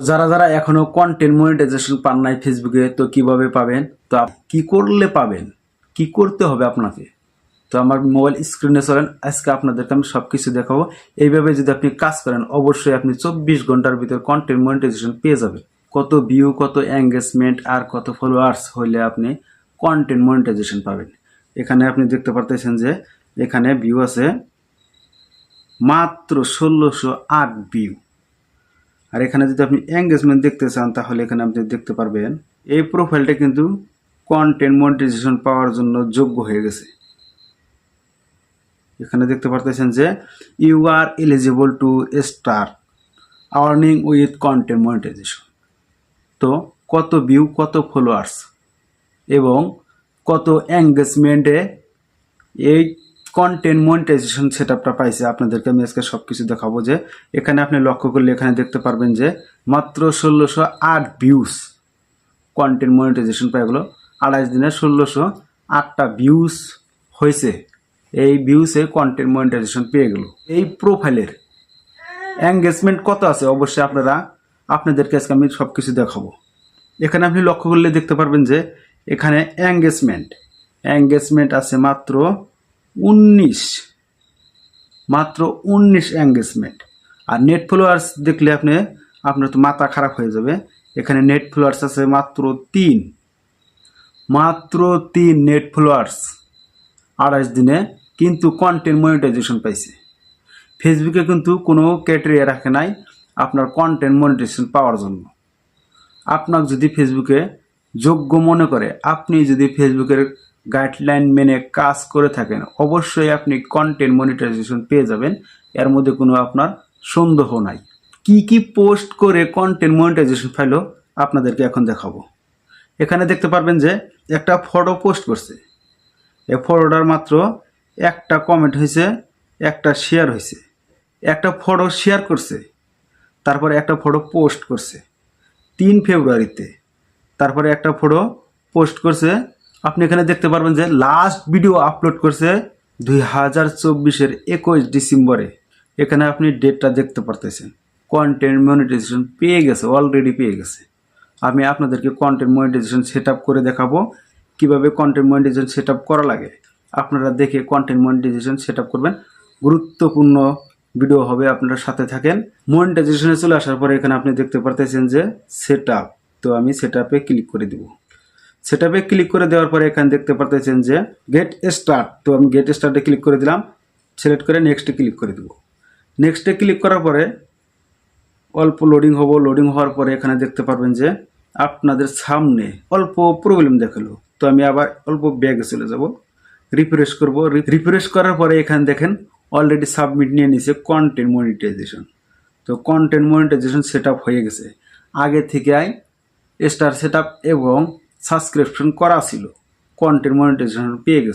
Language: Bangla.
যারা যারা এখনও কন্টেন্ট মনিটাইজেশন পান নাই ফেসবুকে তো কীভাবে পাবেন? তো কি করলে পাবেন? কি করতে হবে আপনাকে? তো আমার মোবাইল স্ক্রিনে চলেন, আজকে আপনাদেরকে আমি সব কিছু দেখাবো। এইভাবে যদি আপনি কাজ করেন, অবশ্যই আপনি চব্বিশ ঘণ্টার ভিতর কন্টেন্ট মনিটাইজেশন পেয়ে যাবেন। কত ভিউ কত এঙ্গেজমেন্ট আর কত ফলোয়ার্স হলে আপনি কন্টেন্ট মনিটাইজেশন পাবেন। এখানে আপনি দেখতে পারতেছেন যে এখানে ভিউ আছে মাত্র ষোলোশো আট ভিউ আর এখানে যদি আপনি এঙ্গেজমেন্ট দেখতে চান, তাহলে এখানে আপনি দেখতে পারবেন, এই প্রোফাইলটা কিন্তু কন্টেন্ট মনিটাইজেশন পাওয়ার জন্য যোগ্য হয়ে গেছে। এখানে দেখতে পারতেছেন যে you are eligible to start earning with content monetization তো কত ভিউ কত ফলোয়ার্স এবং কত এঙ্গেজমেন্টে এই কন্টেন্ট মনিটাইজেশন সেট আপটা পাইছে, আপনাদেরকে আমি আজকে সব কিছু দেখাবো যে এখানে আপনি লক্ষ্য করলে এখানে দেখতে পারবেন যে মাত্র ষোলোশো আট ভিউস কন্টেন্ট মনিটাইজেশন পাই গেলো আড়াইশ দিনে ষোলোশো আটটা ভিউস হয়েছে। এই ভিউসে কন্টেন্ট মনিটাইজেশন পেয়ে গেল। এই প্রোফাইলের এঙ্গেজমেন্ট কত আছে? অবশ্যই আপনারা, আপনাদেরকে আজকে আমি সব কিছু দেখাবো। এখানে আপনি লক্ষ্য করলে দেখতে পারবেন যে এখানে এঙ্গেজমেন্ট এঙ্গেজমেন্ট আছে মাত্র উনিশ। মাত্র উনিশ এঙ্গেজমেন্ট আর নেট ফলোয়ার্স দেখলে আপনি, আপনার তো মাথা খারাপ হয়ে যাবে। এখানে নেট ফলোয়ার্স আছে মাত্র তিন। মাত্র তিন নেট ফলোয়ার্স আড়াইশ দিনে কিন্তু কন্টেন্ট মনিটাইজেশন পাইছে। ফেসবুকে কিন্তু কোনো ক্যাটেরিয়া রাখে নাই আপনার কন্টেন্ট মনিটাইজেশন পাওয়ার জন্য। আপনার যদি ফেসবুকে যোগ্য মনে করে, আপনি যদি ফেসবুকের গাইডলাইন মেনে কাজ করে থাকেন, অবশ্যই আপনি কন্টেন্ট মনিটাইজেশন পেয়ে যাবেন। এর মধ্যে কোনো আপনার সন্দেহ নাই। কি কি পোস্ট করে কন্টেন্ট মনিটাইজেশন ফাইলও আপনাদেরকে এখন দেখাবো। এখানে দেখতে পারবেন যে একটা ফটো পোস্ট করছে। এই ফটোটার মাত্র একটা কমেন্ট হয়েছে, একটা শেয়ার হয়েছে। একটা ফটো শেয়ার করছে, তারপরে একটা ফটো পোস্ট করছে। তিন ফেব্রুয়ারিতে, তারপরে একটা ফটো পোস্ট করছে আপনি এখানে দেখতে পারবেন যে লাস্ট ভিডিও আপলোড করছে দুই হাজার চব্বিশের একুশ ডিসেম্বরে। এখানে আপনি ডেটটা দেখতে পারতেছেন। কন্টেন্ট মনিটাইজেশন পেয়ে গেছে অলরেডি পেয়ে গেছে। আমি আপনাদেরকে কন্টেন্ট মনিটাইজেশন সেট করে দেখাবো। কীভাবে কন্টেন্ট মনিটাইজেশন সেট করা লাগে? আপনারা দেখে কন্টেন্ট মনিটাইজেশন সেট করবেন। গুরুত্বপূর্ণ ভিডিও হবে, আপনারা সাথে থাকেন। মনিটাইজেশনে চলে আসার পরে এখানে আপনি দেখতে পারতেছেন যে সেট তো আমি সেট ক্লিক করে দিব। সেট আপে ক্লিক করে দেওয়ার পরে এখানে দেখতে পারতেছেন যে গেট স্টার্ট তো আমি গেট স্টার্টে ক্লিক করে দিলাম সিলেক্ট করে নেক্সটে ক্লিক করে দেবো। নেক্সটে ক্লিক করার পরে অল্প লোডিং হব লোডিং হওয়ার পরে এখানে দেখতে পারবেন যে আপনাদের সামনে অল্প প্রবলেম দেখাল। তো আমি আবার অল্প ব্যাগে চলে যাব রিফ্রেশ করব রিফ্রেশ করার পরে এখানে দেখেন অলরেডি সাবমিট নিয়ে নিছে কন্টেন্ট মনিটাইজেশন তো কন্টেন্ট মনিটাইজেশন সেট হয়ে গেছে। আগে থেকে স্টার সেট এবং সাবস্ক্রিপশন করা ছিল। কন্টেন্ট মনিটাইজেশন পেয়ে গেছে।